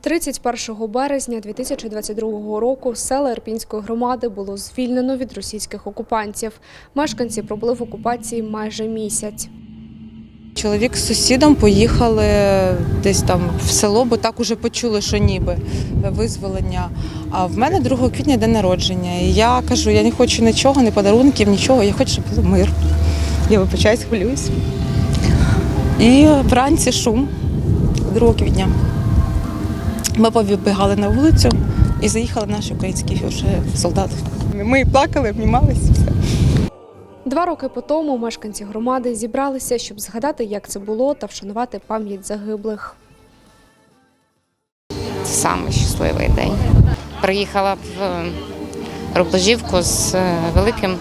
31 березня 2022 року села Ірпінської громади було звільнено від російських окупантів. Мешканці пробули в окупації майже місяць. Чоловік з сусідом поїхали десь там в село, бо так уже почули, що ніби визволення. А в мене 2 квітня день народження. І я кажу, я не хочу нічого, ні подарунків, нічого, я хочу, щоб був мир. Я вибачаюсь, хвилююсь. І вранці шум 2 квітня. Ми повибігали на вулицю і заїхали наші українські вже солдати. Ми плакали, обнімалися. Все. Два роки по тому мешканці громади зібралися, щоб згадати, як це було, та вшанувати пам'ять загиблих. Це самий щасливий день. Приїхала в е, Рубежівку з е, великим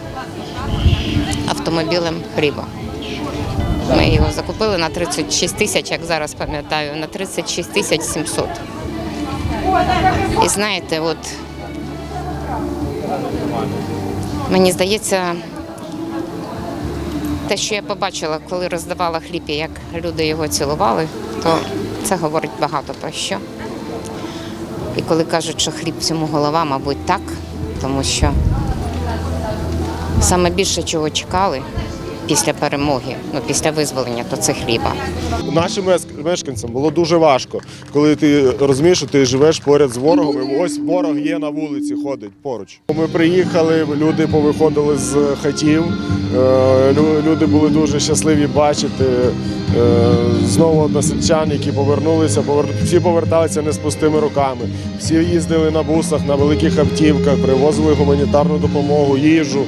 автомобілем хліба. Ми його закупили на 36 тисяч, як зараз пам'ятаю, на 36 тисяч 700. І знаєте, от мені здається, те, що я побачила, коли роздавала хліб і як люди його цілували, то це говорить багато про що. І коли кажуть, що хліб всьому голова, мабуть, так, тому що саме більше чого чекали після перемоги, ну після визволення, то це хліба. Нашим мешканцям було дуже важко, коли ти розумієш, що ти живеш поряд з ворогом, і ось ворог є на вулиці, ходить поруч. Ми приїхали, люди повиходили з хатів. е, Люди були дуже щасливі бачити. е, Знову односельчан, які повернулися, повер- всі поверталися не з пустими руками. Всі їздили на бусах, на великих автівках, привозили гуманітарну допомогу, їжу.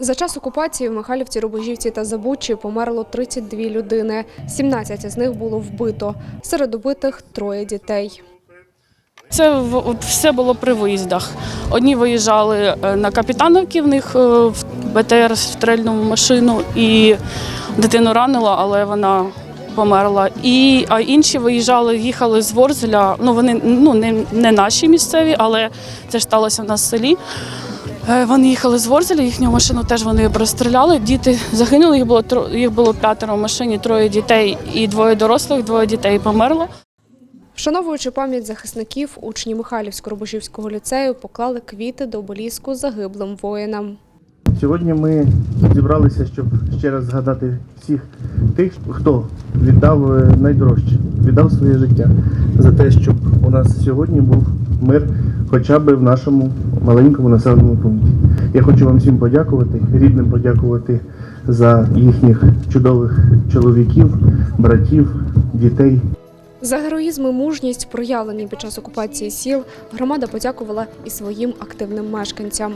За час окупації в Михайлівці, Рубежівці та Забучі померло 32 людини. 17 з них було вбито. Серед убитих троє дітей. Це в- от все було при виїздах. Одні виїжджали е, на Капітановки, в них е, в БТР стрельнув машину і дитину ранило, але вона померла. І, а інші виїжджали, їхали з Ворзеля. Ну, вони ну, не, не наші місцеві, але це ж сталося в нас в селі. Е, Вони їхали з Ворзеля, їхню машину теж вони розстріляли. Діти загинули, їх було, тро- їх було п'ятеро в машині, троє дітей і двоє дорослих, двоє дітей померло. Вшановуючи пам'ять захисників, учні Михайлівсько-Рубежівського ліцею поклали квіти до обеліску загиблим воїнам. Сьогодні ми зібралися, щоб ще раз згадати всіх тих, хто віддав е, найдорожче, віддав своє життя за те, щоб у нас сьогодні був мир, хоча б в нашому маленькому населеному пункті. Я хочу вам всім подякувати, рідним подякувати за їхніх чудових чоловіків, братів, дітей. За героїзм і мужність, проявлені під час окупації сіл, громада подякувала і своїм активним мешканцям.